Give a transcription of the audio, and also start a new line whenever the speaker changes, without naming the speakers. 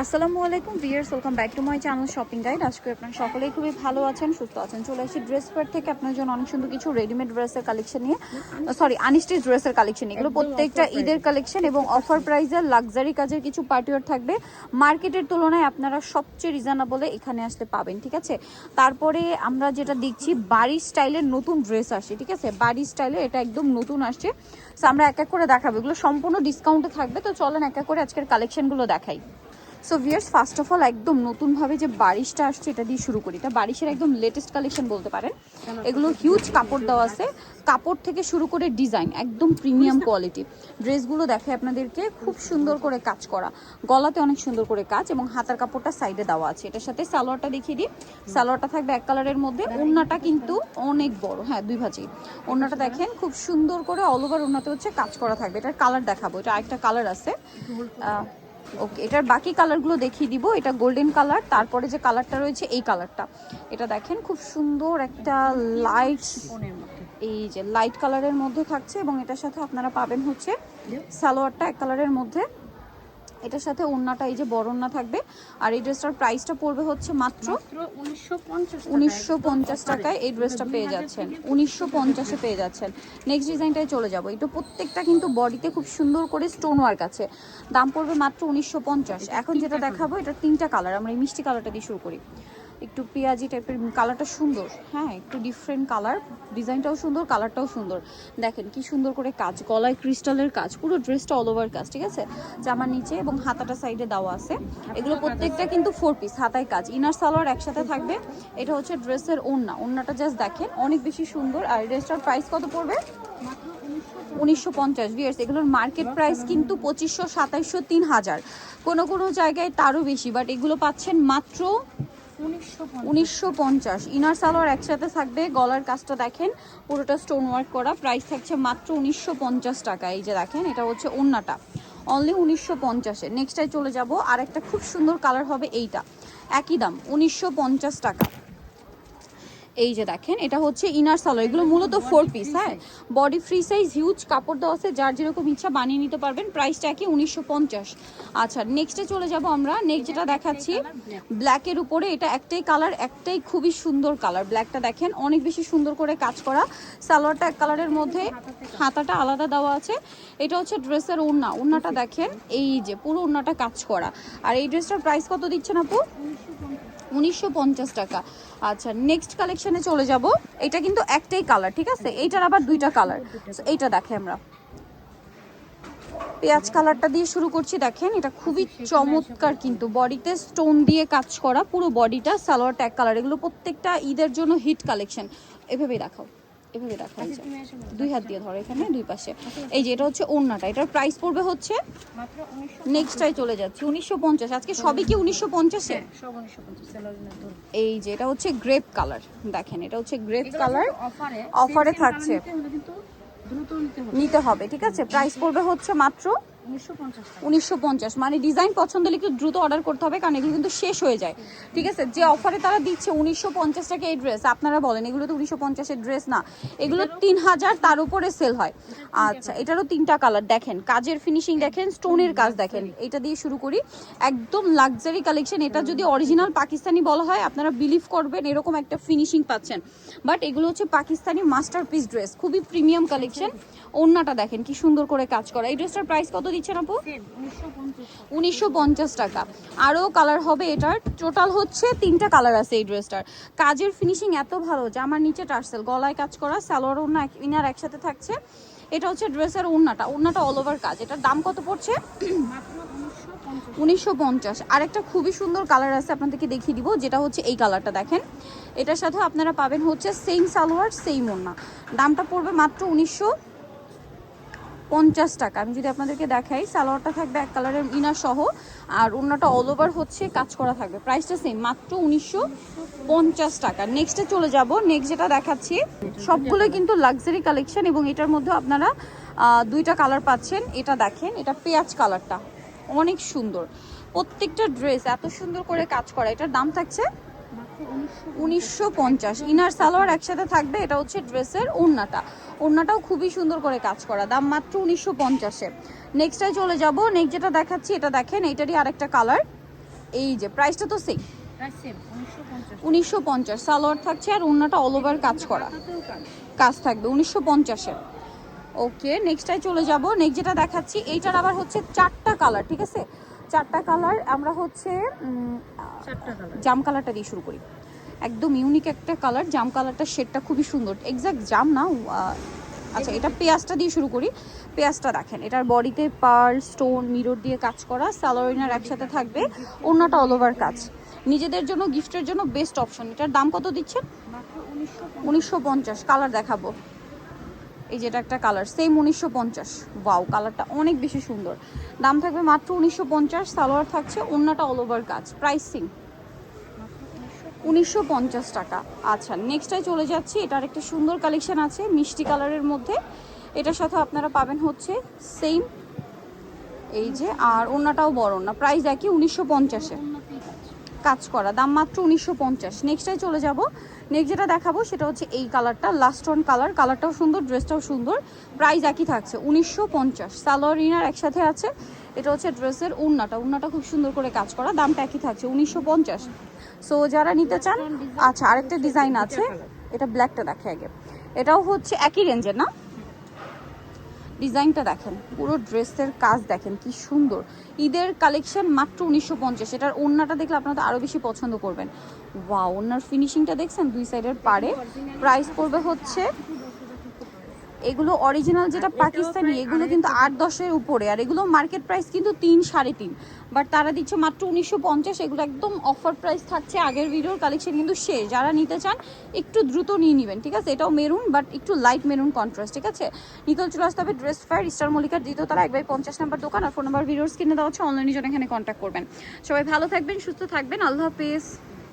আসসালামু আলাইকুম viewers welcome back to my channel shopping guide আজকে আপনারা সকলেই খুবই ভালো আছেন সুস্থ আছেন। চলে আসি ড্রেস পেয়ার থেকে। আপনার জন্য অনেক সুন্দর কিছু রেডিমেড ড্রেসের কালেকশন নিয়ে। সরি আনস্টিচ ড্রেসের কালেকশন এগুলো প্রত্যেকটা ঈদের কালেকশন এবং অফার প্রাইসের লাক্সারি কাজের কিছু পার্টিওয়ার থাকবে। মার্কেটের তুলনায় আপনারা সবচেয়ে রিজনেবলে এখানে আসলে পাবেন ঠিক আছে? তারপরে আমরা যেটা দেখছি বাড়ির স্টাইলের নতুন ড্রেস আসছে ঠিক আছে? বাড়ির স্টাইলে এটা একদম নতুন আসছে। সো আমরা এক এক করে দেখাবো। এগুলো সম্পূর্ণ ডিসকাউন্টে থাকবে। তো চলেন এক এক করে আজকের কালেকশনগুলো দেখাই। So viewers first of all একদম নতুনভাবে যে বারিশটা আসছে এটা দিয়ে শুরু করি। এটা বারিশের একদম লেটেস্ট কালেকশন বলতে পারেন। এগুলো হিউজ কাপড় দেওয়া আছে। কাপড় থেকে শুরু করে ডিজাইন একদম প্রিমিয়াম কোয়ালিটি ড্রেসগুলো দেখে আপনাদেরকে খুব সুন্দর করে কাজ করা। গলাতে অনেক সুন্দর করে কাজ এবং হাতার কাপড়টা সাইডে দেওয়া আছে। এটার সাথে সালোয়ারটা দেখিয়ে দিই। সালোয়ারটা থাকবে এক কালারের মধ্যে। ওড়নাটা কিন্তু অনেক বড়। হ্যাঁ দুই ভাজি ওড়নাটা দেখেন খুব সুন্দর করে অল ওভার ওড়নাতে হচ্ছে কাজ করা থাকবে। এটার কালার দেখাবো। এটা আরেকটা কালার আছে। ওকে, এটার বাকি কালারগুলো দেখিয়ে দিব। এটা গোল্ডেন কালার তারপরে যে কালারটা রয়েছে এই কালারটা এটা দেখেন, খুব সুন্দর একটা লাইট এই যে লাইট কালারের মধ্যে থাকছে এবং এটার সাথে আপনারা পাবেন হচ্ছে সালোয়ারটা এক কালারের মধ্যে। এটার সাথে ওড়নাটা এই যে বড় ওড়না থাকবে। আর এই ড্রেসটার প্রাইসটা পড়বে হচ্ছে মাত্র উনিশশো পঞ্চাশ টাকায়। এই ড্রেসটা পেয়ে যাচ্ছেন। উনিশশো পঞ্চাশে পেয়ে যাচ্ছেন। নেক্সট ডিজাইনটায় চলে যাব। এটা প্রত্যেকটা কিন্তু বডিতে খুব সুন্দর করে স্টোন ওয়ার্ক আছে। দাম পড়বে মাত্র উনিশশো পঞ্চাশ। এখন যেটা দেখাবো এটা তিনটা কালার আমরা এই মিষ্টি কালারটা দিয়ে শুরু করি। একটু পেঁয়াজি টাইপের কালারটা সুন্দর হ্যাঁ একটু ডিফারেন্ট কালার ডিজাইনটাও সুন্দর কালারটাও সুন্দর। দেখেন কি সুন্দর করে কাজ গলায় ক্রিস্টালের কাজ পুরো ড্রেসটা অল ওভার কাজ ঠিক আছে? জামার নিচে এবং হাতাটা সাইডে দেওয়া আছে। এগুলো প্রত্যেকটা কিন্তু ফোর পিস হাতায় কাজ। ইনার সালোয়ার একসাথে থাকবে এটা হচ্ছে ড্রেসের ওড়না। ওড়নাটা জাস্ট দেখেন অনেক বেশি সুন্দর। আর ড্রেসটার প্রাইস কত পড়বে? উনিশশো পঞ্চাশ ভিয়ার্স এগুলোর মার্কেট প্রাইস কিন্তু পঁচিশশো সাতাইশশো তিন হাজার। কোনো কোনো জায়গায় তারও বেশি বাট এগুলো পাচ্ছেন মাত্র উনিশশো পঞ্চাশ। ইনার সালোয়ার একসাথে থাকবে, গলার কাজটা দেখেন, পুরোটা স্টোন ওয়ার্ক করা প্রাইস থাকছে মাত্র উনিশশো পঞ্চাশ টাকা। এই যে দেখেন, এটা হচ্ছে ওন্নাটা। অনলি উনিশশো পঞ্চাশে নেক্সটায় চলে যাব আর একটা খুব সুন্দর কালার হবে এইটা। একই দাম, উনিশশো পঞ্চাশ টাকা। এই যে দেখেন, এটা হচ্ছে ইনার সালোয়ার এগুলো মূলত ফোর পিস হ্যাঁ? বডি ফ্রি সাইজ হিউজ কাপড় দেওয়া আছে, যার যেরকম ইচ্ছা বানিয়ে নিতে পারবেন প্রাইসটা একই উনিশশো আচ্ছা নেক্সটে চলে যাব আমরা নেক্সট যেটা দেখাচ্ছি ব্ল্যাকের উপরে এটা একটাই কালার একটাই খুবই সুন্দর কালার ব্ল্যাকটা দেখেন, অনেক বেশি সুন্দর করে কাজ করা। সালোয়ারটা এক কালারের মধ্যে, হাতাটা আলাদা দেওয়া আছে। এটা হচ্ছে ড্রেসের ওড়না, ওড়নাটা দেখেন, এই যে পুরো ওড়নাটা কাজ করা। আর এই ড্রেসটার প্রাইস কত দিচ্ছেন আপু? উনিশশো পঞ্চাশ টাকা। আচ্ছা নেক্সট কালেকশনে চলে যাব। এটা কিন্তু একটাই কালার ঠিক আছে? এইটার আবার দুইটা কালার এইটা দেখে আমরা। পেঁয়াজ কালারটা দিয়ে শুরু করছি, দেখেন, এটা খুবই চমৎকার কিন্তু। বডিতে স্টোন দিয়ে কাজ করা পুরো বডিটা, সালোয়ার ট্যাগ কালার এগুলো প্রত্যেকটা ঈদের জন্য হিট কালেকশন এভাবেই দেখাও। এভাবে রাখা হচ্ছে দুই হাত দিয়ে ধরো এখানে দুই পাশে। এই যে এটা হচ্ছে ওড়নাটা। এটার প্রাইস পড়বে হচ্ছে নেক্সটটাই চলে যাচ্ছে উনিশশো পঞ্চাশ। আজকে সবই কি উনিশশো পঞ্চাশে? এই যে এটা হচ্ছে গ্রেপ কালার দেখেন এটা হচ্ছে গ্রেপ কালার অফারে থাকছে। নিতে হবে। ঠিক আছে? প্রাইস পড়বে হচ্ছে মাত্র উনিশশো পঞ্চাশ মানে ডিজাইন পছন্দ হলে একটু দ্রুত অর্ডার করতে হবে কারণ এগুলো কিন্তু শেষ হয়ে যায়। ঠিক আছে? যে অফারে তারা দিচ্ছে উনিশশো পঞ্চাশ টাকা এই ড্রেস আপনারা বলেন এগুলো তো উনিশশো পঞ্চাশের ড্রেস না। এগুলো তিন হাজার তার উপরে সেল হয়। আচ্ছা এটারও তিনটা কালার দেখেন কাজের ফিনিশিং দেখেন স্টোনের কাজ দেখেন এটা দিয়ে শুরু করি। একদম লাক্সারি কালেকশন এটা যদি অরিজিনাল পাকিস্তানি বলা হয় আপনারা বিলিভ করবেন এরকম একটা ফিনিশিং পাচ্ছেন। বাট এগুলো হচ্ছে পাকিস্তানি মাস্টার পিস ড্রেস খুবই প্রিমিয়াম কালেকশন ওড়নাটা দেখেন কি সুন্দর করে কাজ করা। এই ড্রেসটার প্রাইস কত দিচ্ছেন আপু? উনিশশো পঞ্চাশ টাকা। আরও কালার হবে এটার। টোটাল হচ্ছে তিনটা কালার আছে এই ড্রেসটার কাজের ফিনিশিং এত ভালো যে আমার নিচে টার্সেল গলায় কাজ করা সালোয়ার ওড়না এক- ইনার একসাথে থাকছে। এটা হচ্ছে ড্রেসের ওড়নাটা ওড়নাটা অল ওভার কাজ। এটার দাম কত পড়ছে? উনিশশো পঞ্চাশ। আরেকটা খুবই সুন্দর কালার আছে আপনাদেরকে দেখিয়ে দিব যেটা হচ্ছে এই কালারটা দেখেন। এটার সাথে আপনারা পাবেন হচ্ছে সেম সালোয়ার সেম ওড়না। দামটা পড়বে মাত্র উনিশশো পঞ্চাশ টাকা। আমি যদি আপনাদেরকে দেখাই, সালোয়ারটা থাকবে এক কালারের ইনার সহ, আর অন্যটা অল ওভার হচ্ছে, কাজ করা থাকবে। প্রাইসটা সেম মাত্র উনিশশো পঞ্চাশ টাকা। নেক্সটে চলে যাব নেক্সট যেটা দেখাচ্ছি সবগুলোই কিন্তু লাক্সারি কালেকশন এবং এটার মধ্যে আপনারা দুইটা কালার পাচ্ছেন। এটা দেখেন, এটা পেঁয়াজ কালারটা অনেক সুন্দর। প্রত্যেকটা ড্রেস এত সুন্দর করে কাজ করা। এটার দাম থাকছে উনিশশো পঞ্চাশ। ইনার সালোয়ার একসাথে থাকবে এটা হচ্ছে ড্রেসের ওড়নাটা। ওড়নাটাও খুবই সুন্দর করে কাজ করা দাম মাত্র উনিশশো পঞ্চাশে। নেক্সটটায় চলে যাব নেক্সট যেটা দেখাচ্ছি এটা দেখেন এইটারই আরেকটা কালার এই যে প্রাইসটা তো সেম
প্রাইস সেম 1950
উনিশশো পঞ্চাশ সালোয়ার থাকছে আর অন্যটা অল ওভার কাজ করা।
কাজ।
থাকবে উনিশশো পঞ্চাশের ওকে নেক্সটটাই চলে যাব নেক্সট যেটা দেখাচ্ছি এইটার আবার হচ্ছে চারটা কালার ঠিক আছে? চারটা কালার আমরা হচ্ছে জাম কালারটা দিয়ে শুরু করি। একদম ইউনিক একটা কালার জাম কালারটা শেডটা খুবই সুন্দর। এক্সাক্ট জাম না আচ্ছা এটা পেঁয়াজটা দিয়ে শুরু করি। পেঁয়াজটা দেখেন এটার বডিতে পার্ল স্টোন মিরর দিয়ে কাজ করা স্যালোরিনার একসাথে থাকবে অন্যটা অল ওভার কাজ। নিজেদের জন্য গিফটের জন্য বেস্ট অপশন এটার দাম কত দিচ্ছেন? উনিশশো পঞ্চাশ। কালার দেখাবো। এই যেটা একটা কালার সেম উনিশশো পঞ্চাশ। ওয়াও কালারটা অনেক বেশি সুন্দর। দাম থাকবে মাত্র উনিশশো পঞ্চাশ, সালোয়ার থাকছে অন্যটা অল ওভার কাজ প্রাইসিং উনিশশো পঞ্চাশ টাকা। আচ্ছা নেক্সটটাই চলে যাচ্ছি, এটার একটা সুন্দর কালেকশন আছে, মিষ্টি কালারের মধ্যে। এটার সাথে আপনারা পাবেন হচ্ছে সেম এই যে, আর অন্যটাও বড় না প্রাইস একই উনিশশো পঞ্চাশে
কাজ
করা, দাম মাত্র উনিশশো পঞ্চাশ। নেক্সটাই চলে যাব নেক্সট যেটা দেখাবো সেটা হচ্ছে এই কালারটা লাস্ট অন কালার কালারটাও সুন্দর ড্রেসটাও সুন্দর প্রাইস একই থাকছে উনিশশো পঞ্চাশ। সালোয়ার ইনার একসাথে আছে এটা হচ্ছে ড্রেসের উন্নাটা উন্নাটা খুব সুন্দর করে কাজ করা দামটা একই থাকছে উনিশশো পঞ্চাশ। সো যারা নিতে চান আচ্ছা আরেকটা ডিজাইন আছে এটা ব্ল্যাকটা দেখে আগে। এটাও হচ্ছে একই রেঞ্জের না? ডিজাইনটা দেখেন, পুরো ড্রেসের কাজ দেখেন, কি সুন্দর। ঈদের কালেকশন মাত্র উনিশশো পঞ্চাশ, এটার ওড়নাটা দেখলে আপনারা আরও বেশি পছন্দ করবেন। ওয়া ওনার ফিনিশিংটা দেখছেন, দুই সাইডের পারে প্রাইস পড়বে হচ্ছে এগুলো অরিজিনাল যেটা পাকিস্তানি এগুলো কিন্তু আট দশের উপরে। আর এগুলো মার্কেট প্রাইস কিন্তু তিন সাড়ে তিন। বাট তারা দিচ্ছে মাত্র উনিশশো পঞ্চাশ এগুলো একদম অফার প্রাইস থাকছে আগের ভিডিওর কালেকশন কিন্তু শেষ। যারা নিতে চান একটু দ্রুত নিয়ে নেবেন ঠিক আছে? এটাও মেরুন বাট একটু লাইট মেরুন কন্ট্রাস্ট ঠিক আছে? নিকল চলে আসতে হবে ড্রেস ফায়ার স্টার মল্লিকার দ্বিতীয় তারা এক বাই পঞ্চাশ নাম্বার দোকান আর ফোন নাম্বার ভিডিওর স্ক্রিনে দেওয়া হচ্ছে অনলাইনে জন্য এখানে কন্ট্যাক্ট করবেন। সবাই ভালো থাকবেন সুস্থ থাকবেন আল্লাহ হাফিজ।